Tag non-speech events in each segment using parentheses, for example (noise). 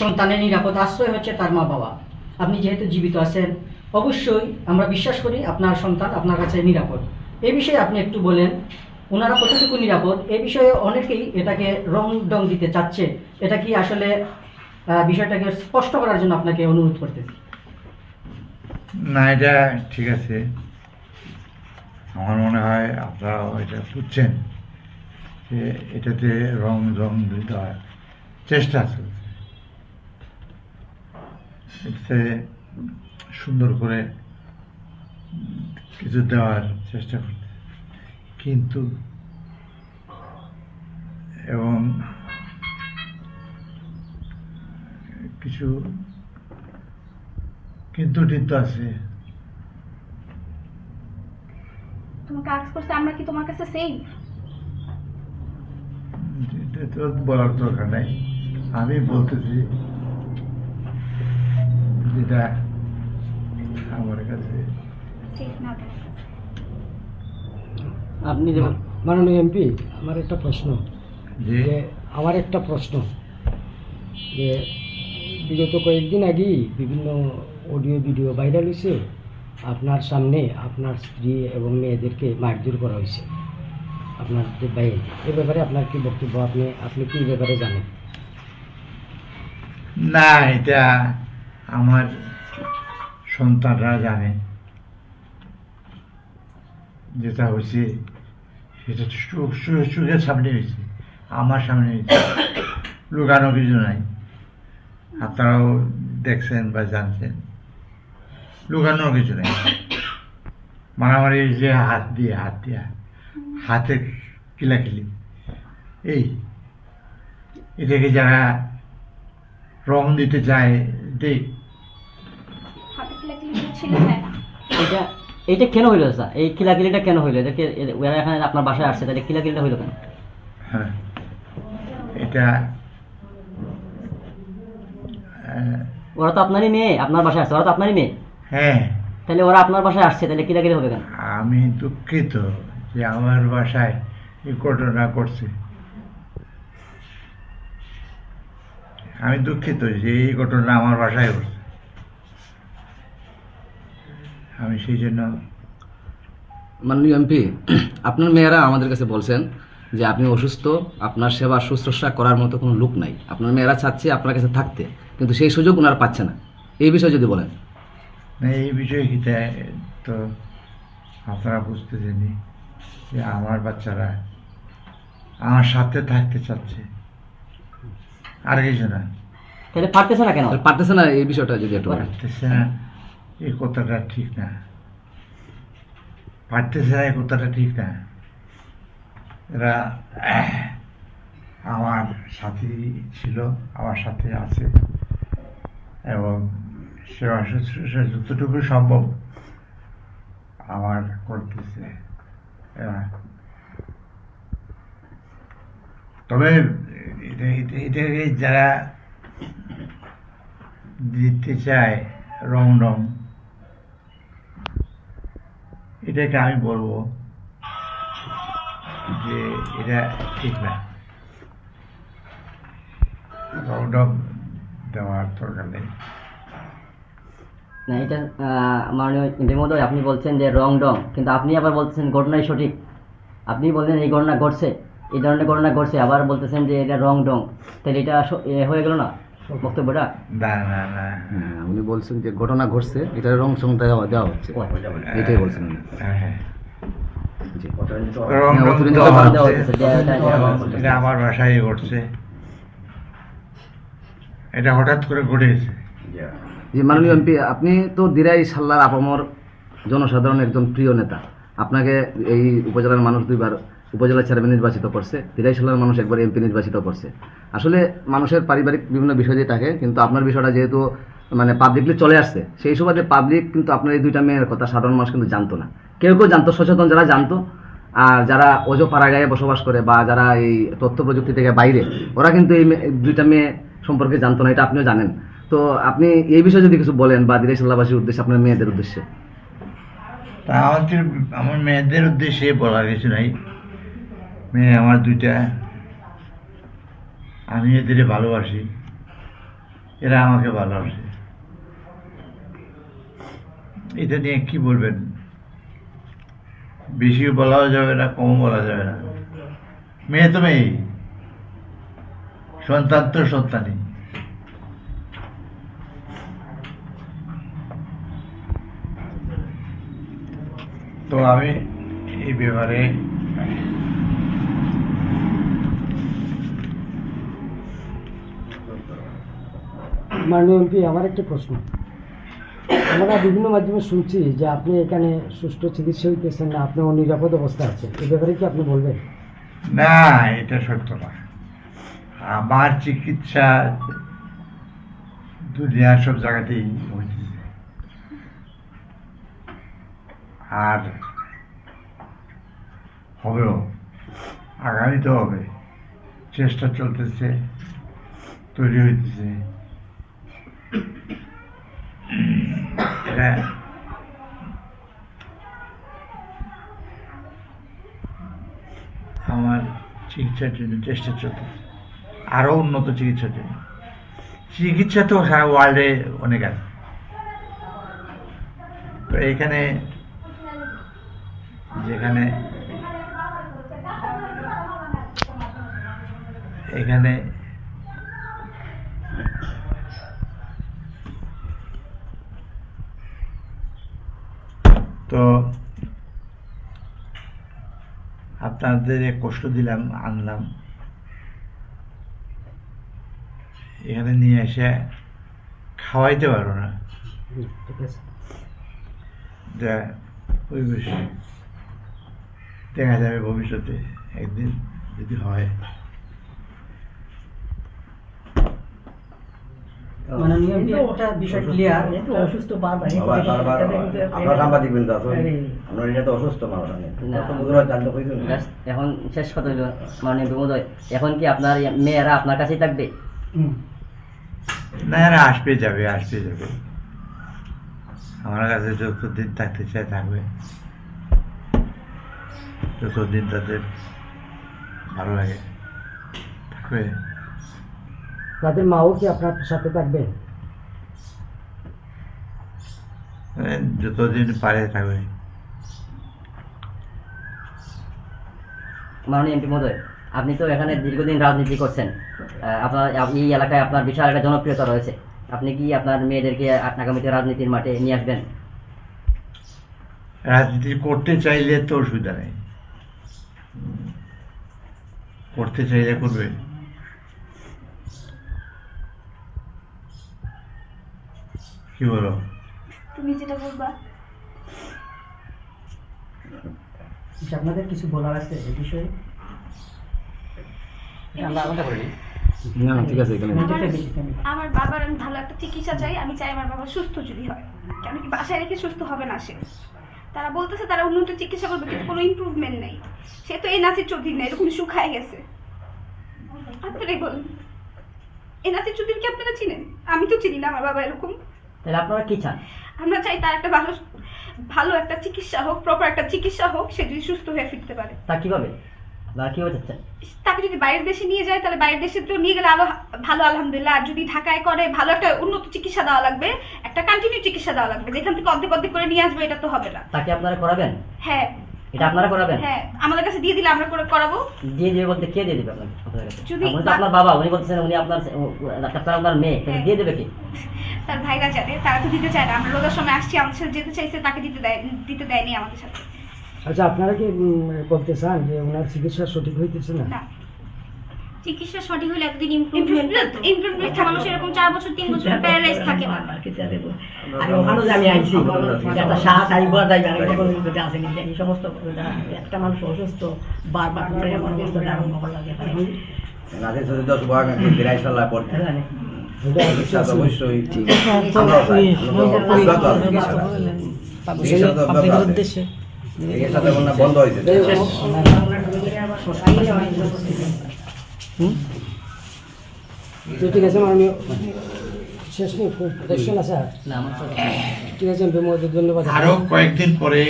সন্তানের নিরাপদ আশ্রয় হচ্ছে তার মা বাবা। আপনি যেহেতু জীবিত আছেন, অবশ্যই আমরা বিশ্বাস করি আপনার সন্তান আপনার কাছে নিরাপদ। এই বিষয়ে আপনি একটু বলেন, ওনারা কতটুকু নিরাপদ? এ বিষয়ে অনেকেই এটাকে রং ডং দিতে চাচ্ছে। এটা কি আসলে বিষয়টাকে স্পষ্ট করার জন্য আপনাকে অনুরোধ করতেছি? না, এটা ঠিক আছে। আমার মনে হয় আপনারা এটা বুঝছেন যে এটাতে রং রং দেওয়ার চেষ্টা চলছে। এতে সুন্দর করে কিছু দেওয়ার চেষ্টা করছে। কিন্তু এবং কিছু কিন্তু টিন্তু আছে। তোমাকে আক্স করছে আমরা কি তোমার কাছে সেফ এটা তো বলার দরকার নাই। আমি বলতেছি যেটা আমার কাছে। আপনি মাননীয় এমপি আমার একটা প্রশ্ন। যে যে আমার একটা প্রশ্ন। যে বিগত কয়েকদিন আগেই বিভিন্ন অডিও ভিডিও ভাইরাল হয়েছে। আপনার সামনে আপনার স্ত্রী এবং মেয়েদেরকে মারধর করা হয়েছে। আপনার যে ভাই এ ব্যাপারে আপনার কি বক্তব্য? আপনি আপনি কি ব্যাপারে জানেন? না এটা আমার সন্তানরা জানে যেটা হয়েছে। সেটা চোখ- চোখ- চোখের সামনে হয়েছে, আমার সামনে হয়েছে। লুকানো কিছু নাই। আপনারাও দেখছেন বা জানছেন। লুকানোর কিছু নেই। মারামারি যে হাত দিয়ে, হাত দিয়া, হাতে কিলাকিলি। এই, এটাকে যারা রং দিতে চায়, দেখ ছেলে যায় না। এটা কেন হইল স্যার এই কিলাকিলিটা কেন হইল? এদেরকে ওরা এখানে আপনার বাসায় আসছে তাহলে কিলাকিলিটা হইল কেন? হ্যাঁ এটা ওরা তো আপনারই মেয়ে আপনার বাসায় আসছে ওরা তো আপনারই মেয়ে। হ্যাঁ। তাহলে ওরা আপনার বাসায় আসছে তাহলে কিলাকিলি হবে কেন? আমি দুঃখিত যে আমার বাসায় এই ঘটনা করছে আমি দুঃখিত যে এই ঘটনা আমার বাসায় ঘটছে। আমি সেই জন্য মাননীয় এমপি আপনার মেয়েরা আমাদের কাছে বলছেন যে আপনি অসুস্থ আপনার সেবা শুশ্রূষা করার মতো কোনো লোক নাই। আপনার মেয়েরা চাচ্ছে আপনার কাছে থাকতে কিন্তু সেই সুযোগ ওনারা পাচ্ছে না। এই বিষয়ে যদি বলেন। না এই বিষয়ে কি তো আপনারা বুঝতেছেনি যে আমার বাচ্চারা আমার সাথে থাকতে চাচ্ছে। আর কিছু না। তাহলে পারতেছে না কেন? পারতেছে না এই বিষয়টা যদি একটু পারতেছে না। এই কথাটা ঠিক না। পারতেছে না এই কথাটা ঠিক না। এরা আমার সাথী ছিল, আমার সাথে আছে এবং সেবা শুশ্রূষা যতটুকু সম্ভব আমার করতেছে। তবে এটা, এটা- এটাকে যারা দিতে চায় রং রং এটাকে আমি বলব যে এটা ঠিক না। রং রং দেওয়ার দরকার নেই। না, এটা মাননীয় মহোদয় আপনি বলছেন যে রং ডং কিন্তু আপনি আবার বলতেছেন ঘটনাই সঠিক। আপনি বলছেন এই ঘটনা ঘটছে, এই ধরনের ঘটনা ঘটছে, আবার বলতেছেন যে এটা রং ডং তাহলে এটা হয়ে গেল না? বক্তব্যটা? না না না। হ্যাঁ, উনি বলছেন যে ঘটনা ঘটছে এটা রং সং দেওয়া হচ্ছে। এটাই বলছেন উনি। হ্যাঁ, আমার বাসায় ঘটছে। এটা হঠাৎ করে ঘটে গেছে জি মাননীয় এমপি আপনি তো দিরাই সাল্লার আপামর জনসাধারণ একজন প্রিয় নেতা। আপনাকে এই উপজেলার মানুষ দুইবার উপজেলা চেয়ারম্যান নির্বাচিত করছে। দিরাই সাল্লার মানুষ একবার এমপি নির্বাচিত করছে। আসলে মানুষের পারিবারিক বিভিন্ন বিষয় দিয়ে থাকে, কিন্তু আপনার বিষয়টা যেহেতু মানে পাবলিকলি চলে আসছে, সেই সুবাদে পাবলিক কিন্তু আপনার এই দুইটা মেয়ের কথা সাধারণ মানুষ কিন্তু জানতো না। কেউ কেউ জানতো, সচেতন যারা জানতো, আর যারা অজো পাড়াগায়ে বসবাস করে বা যারা এই তথ্য প্রযুক্তি থেকে বাইরে, ওরা কিন্তু এই দুইটা মেয়ে সম্পর্কে জানতো না, এটা আপনিও জানেন। তো আপনি এই বিষয়ে যদি কিছু বলেন বা দিরাই সাল্লাবাসীর উদ্দেশ্যে, আপনার মেয়েদের উদ্দেশ্যে। তা আমাদের, আমার মেয়েদের উদ্দেশ্যে বলার কিছু নাই। মেয়ে আমার দুইটা। আমি এদের ভালোবাসি। এরা আমাকে ভালোবাসে। এটা নিয়ে কি বলবেন? বেশি বলাও যাবে না, কমও বলা যাবে না। মেয়ে তো মেয়ে সন্তান তো সন্তানই। তো আমি এই ব্যাপারে মাননীয় এমপি, আমার একটা প্রশ্ন। আমরা বিভিন্ন মাধ্যমে শুনছি যে আপনি এখানে সুষ্ঠু চিকিৎসা হইতেছেন না, আপনি অনিরাপদ অবস্থা আছেন। এ ব্যাপারে কি আপনি বলবেন? না, এটা সত্য না। আমার চিকিৎসা দুনিয়ার সব জায়গাতেই আর হবেও, আগামীতেও হবে। চেষ্টা চলতেছে, তৈরি হইতেছে। এটা আমার চিকিৎসার জন্য চেষ্টা চলতেছে। আরও উন্নত চিকিৎসার জন্য। চিকিৎসা তো সারা ওয়ার্ল্ডে অনেক আছে। এখানে যেখানে এখানে আপনাদের কষ্ট দিলাম আনলাম। এখানে নিয়ে এসে খাওয়াইতে পারো না। আছে। যা ওই দেখা যাবে ভবিষ্যতে একদিন যদি হয়। মাননীয় একটা বিষয় ক্লিয়ার অসুস্থ বারবার। আপনার সাংবাদিক বিন্দু আছেন আপনার তো অসুস্থ মানুষ এখন শেষ কথা হইল মাননীয় বিমোদয় এখন কি আপনার মেয়েরা আপনার কাছেই থাকবে। না আসবে যাবে আসবে যাবে। আমার কাছে যতদিন থাকতে চায় থাকবে। যতদিন তাদের ভালো লাগে থাকবে। তাদের মাও কি আপনার সাথে থাকবে? যতদিন পারে থাকবে। মাননীয় এমপি মহোদয় আপনি তো এখানে দীর্ঘদিন রাজনীতি করছেন। আহ, আপনার এই এলাকায় আপনার বিশাল একটা জনপ্রিয়তা রয়েছে। আপনি কি আপনার মেয়েদেরকে আগামীতে রাজনীতির মাঠে নিয়ে আসবেন? রাজনীতি করতে চাইলে তো অসুবিধা নেই। করতে চাইলে করবে। কি বলো? তুমি যেটা বলবা। আপনাদের কিছু বলার আছে এই বিষয়ে? না না ঠিক আছে এখানে আমার- Family, family. আমার বাবার আমি ভালো একটা চিকিৎসা চাই আমি চাই আমার বাবা সুস্থ যদি হয়। কেন কি বাসায় রেখে সুস্থ হবে না সে? তারা বলতেছে তারা উন্নত চিকিৎসা করবে কিন্তু কোনো ইমপ্রুভমেন্ট নেই। সে তো এই নাসির চৌধুরী না এরকম শুকায় গেছে। আপনারাই বলুন। এই নাসির চৌধুরীকে আপনারা চিনেন? আমি তো চিনি না আমার বাবা এরকম। তাহলে আপনারা কি চান? আমরা চাই তার একটা ভালো ভালো একটা চিকিৎসা হোক প্রপার একটা চিকিৎসা হোক সে যদি সুস্থ হয়ে ফিরতে পারে। তা কীভাবে? আপনারা কীভাবে চাচ্ছেন তাকে যদি বাইরের দেশে নিয়ে যায় তাহলে বাইরের দেশে তো নিয়ে গেলে আরও ভালো আলহামদুলিল্লাহ। আর যদি ঢাকায় করে ভালো একটা উন্নত চিকিৎসা দেওয়া লাগবে একটা কন্টিনিউ চিকিৎসা দেওয়া লাগবে। যেখান থেকে অর্ধেক অর্ধেক করে নিয়ে আসবে এটা তো হবে না। তাকে আপনারা করাবেন? হ্যাঁ। এটা আপনারা করাবেন? হ্যাঁ আমাদের কাছে দিয়ে দিলে আমরা করে করাবো। দিয়ে দেবে বলতে কে দিয়ে দেবে আপনাকে? আপনার যদি আপনার বাবা উনি বলছেন উনি আপনার আপনার আপনার মেয়ে হ্যাঁ। দিয়ে দেবে কি? (laughs) তার ভাইরা জানে তারা তো দিতে চায় না। আমরা রোজার সময় আসছি আমাদের সাথে যেতে চাইছে তাকে দিতে দেয় দিতে দেয়নি আমাদের সাথে। আচ্ছা আপনারা কি বলতে চান যে ওনার চিকিৎসা সঠিক হইতেছে না? না। চিকিৎসা সঠিক হলে একদিন ইমপ্রুভমেন্ট ইমপ্রুভমেন্ট ইমপ্রুভমেন্ট মানুষ এরকম চার বছর তিন বছর প্যারালাইজ থাকে। না আর যে আমি আইছি একটা শ্বাস আইব যাইবে আর এটা কোনো কিছু আছে কিন্তু এই সমস্ত একটা মানুষ অসুস্থ বারবার করে এমন অবস্থা আরম্ভ করা লাগে নাসির চৌধুরী তো শুভাকাঙ্ক্ষী বিরাই সাল্লাহ পড়তে বন্ধ হয়েছে ঠিক আছে মাননীয় শেষ নেই আছে ঠিক আছে কয়েকদিন পরে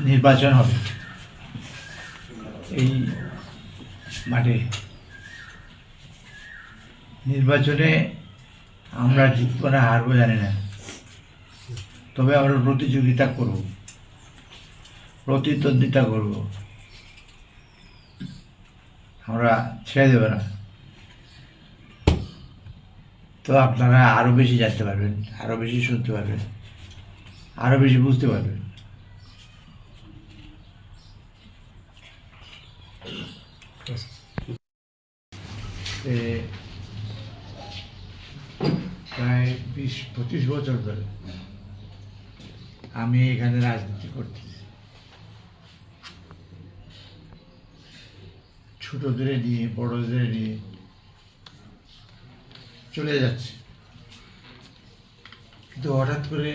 নির্বাচন হবে। এই মাঠে নির্বাচনে আমরা জিতবো না হারবো, জানি না। তবে আমরা প্রতিযোগিতা করব। প্রতিদ্বন্দ্বিতা করব। আমরা ছেড়ে দেবো না। তো আপনারা আরও বেশি জানতে পারবেন আরও বেশি শুনতে পারবেন আরও বেশি বুঝতে পারবেন। এ প্রায় বিশ, পঁচিশ বছর ধরে আমি এখানে রাজনীতি করতেছি। ছোটদের নিয়ে, বড়দের নিয়ে চলে যাচ্ছে। কিন্তু হঠাৎ করে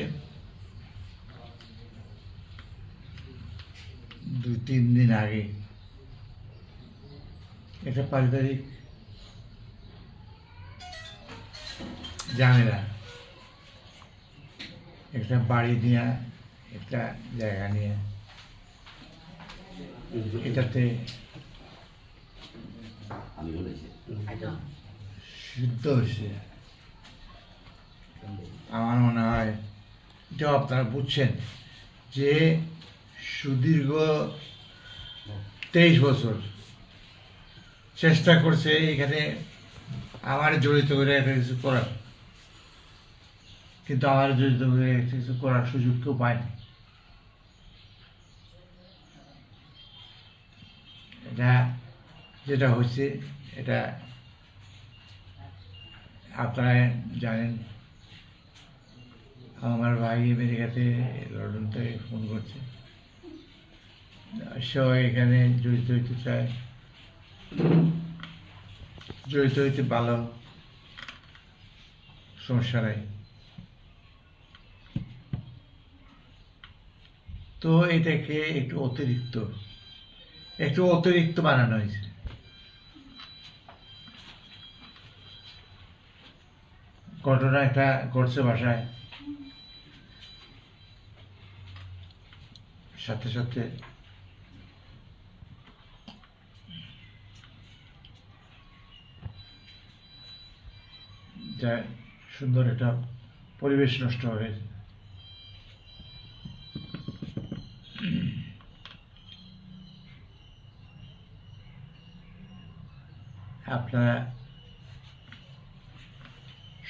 দুই, তিন দিন আগে একটা পারিবারিক ঝামেলা একটা বাড়ি নিয়ে, একটা জায়গা নিয়ে। এটাতে সিদ্ধ হয়েছে। আমার মনে হয়, এটাও আপনারা বুঝছেন যে সুদীর্ঘ তেইশ বছর চেষ্টা করছে এখানে আমার জড়িত করে একটা কিছু করার। কিন্তু আমার কিছু করার সুযোগ কেউ পায়নি। এটা যেটা হচ্ছে, এটা আপনারা জানেন, আমার ভাই আমেরিকাতে লন্ডন থেকে ফোন করছে। সেও এখানে জড়িত হইতে চায়। জড়িত হইতে ভালো সমস্যা নাই। তো এটাকে একটু অতিরিক্ত একটু অতিরিক্ত বানানো হয়েছে। ঘটনা একটা ঘটছে বাসায়। সাথে সাথে সুন্দর একটা পরিবেশ নষ্ট হয়ে আপনারা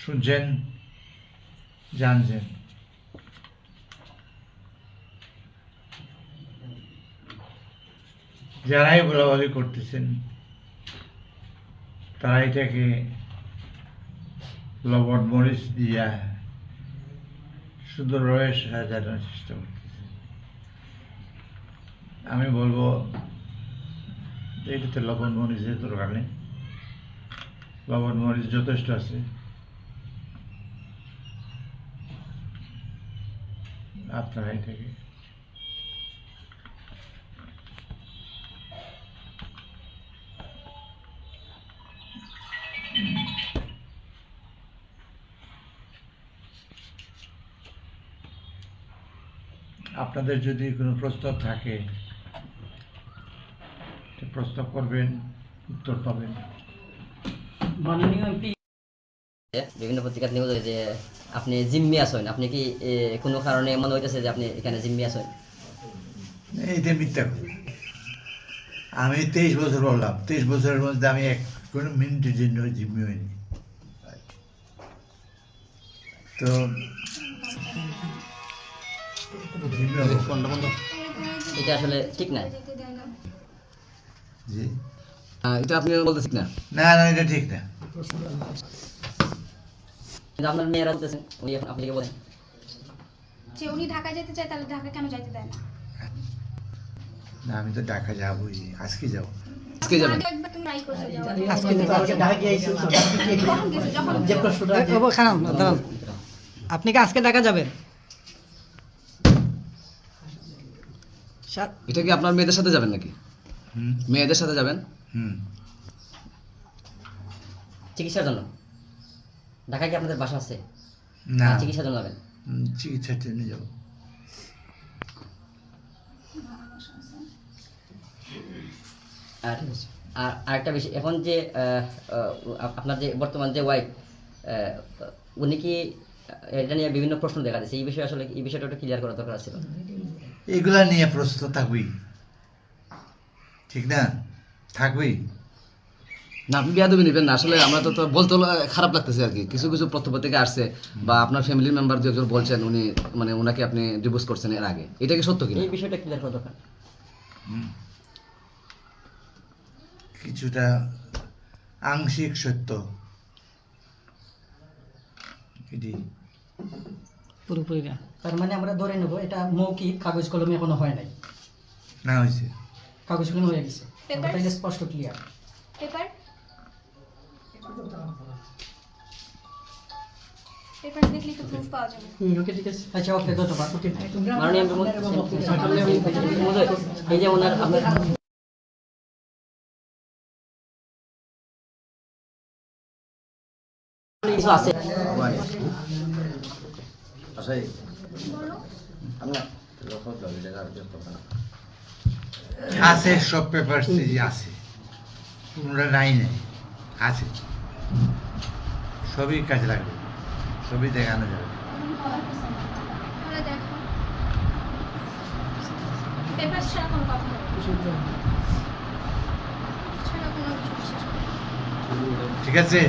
শুনছেন, জানছেন। যারাই বলাবলি করতেছেন তারা এটাকে লবণ মরিচ দিয়া সুন্দরভাবে সাজানোর চেষ্টা করতেছে আমি বলব, এটাতে লবণ মরিচের দরকার নেই। লবণ মরিচ যথেষ্ট আছে। আপনারা এটাকে আপনাদের যদি কোনো প্রস্তাব থাকে, প্রস্তাব করবেন, উত্তর পাবেন। বিভিন্ন পত্রিকার নিউজ যে আপনি জিম্মি আছেন। আপনি কি কোনো কারণে এমন হইতেছে যে আপনি এখানে জিম্মি আছেন? এইটা মিথ্যা আমি তেইশ বছর বললাম তেইশ বছরের মধ্যে আমি এক কোনো মিনিটের জন্য জিম্মি হইনি। তো এটা আসলে ঠিক না। জি। এটা আপনি বলতেছেন না? না না এটা ঠিক না। আপনার মেয়েরা বলতেছেন উনি এখন আপনি কি বলেন। যে উনি ঢাকায় যেতে চায় তাহলে ঢাকা কেন যাইতে দেয় না? না আমি তো ঢাকা যাবোই আজকে যাব। আজকে যাবেন। আজকে ঢাকা আপনি কি আজকে ঢাকা যাবেন? এটা কি আপনার মেয়েদের সাথে যাবেন নাকি? হুম। মেয়েদের সাথে যাবেন? হুম। চিকিৎসার জন্য। ঢাকায় কি আপনাদের বাসা আছে? না। চিকিৎসার জন্য যাবেন? চিকিৎসার জন্য যাব। আর আর আরেকটা বিষয় এখন যে আপনার যে বর্তমান যে ওয়াইফ উনি কি এটা নিয়ে বিভিন্ন প্রশ্ন দেখা যাচ্ছে এই বিষয়ে আসলে এই বিষয়টা একটু ক্লিয়ার করা দরকার ছিল এগুলা নিয়ে প্রশ্ন থাকবেই। ঠিক না? থাকবেই। না আপনি বিয়াদবি নেবেন না। আসলে আমরা তো বলতে খারাপ লাগতেছে আর কি। কিছু কিছু আসছে বা আপনার ফ্যামিলির মেম্বার দু একজন বলছেন উনি মানে ওনাকে আপনি ডিভোর্স করছেন এর আগে। এটা কি সত্য কিনা? এই বিষয়টা ক্লিয়ার করা দরকার। কিছুটা আংশিক সত্য। এটি। পুরোপুরি না। তার মানে আমরা ধরে নেব এটা মৌখিক কাগজ কলমে এখনও হয় নাই। না হয়েছে। কাগজ কলমে হয়ে গেছে? স্পষ্ট ক্লিয়ার পেপার পেপার দেখলে তো প্রুফ পাওয়া যাবে। ওকে ঠিক আছে। আচ্ছা ওকে ধন্যবাদ ওকে। মাননীয় মহোদয় এই যে ওনার আপনার কিছু আছে আছে সব পেপার আছে। নাই আছে। সবই কাজে লাগবে। সবই দেখানো যাবে। ঠিক আছে?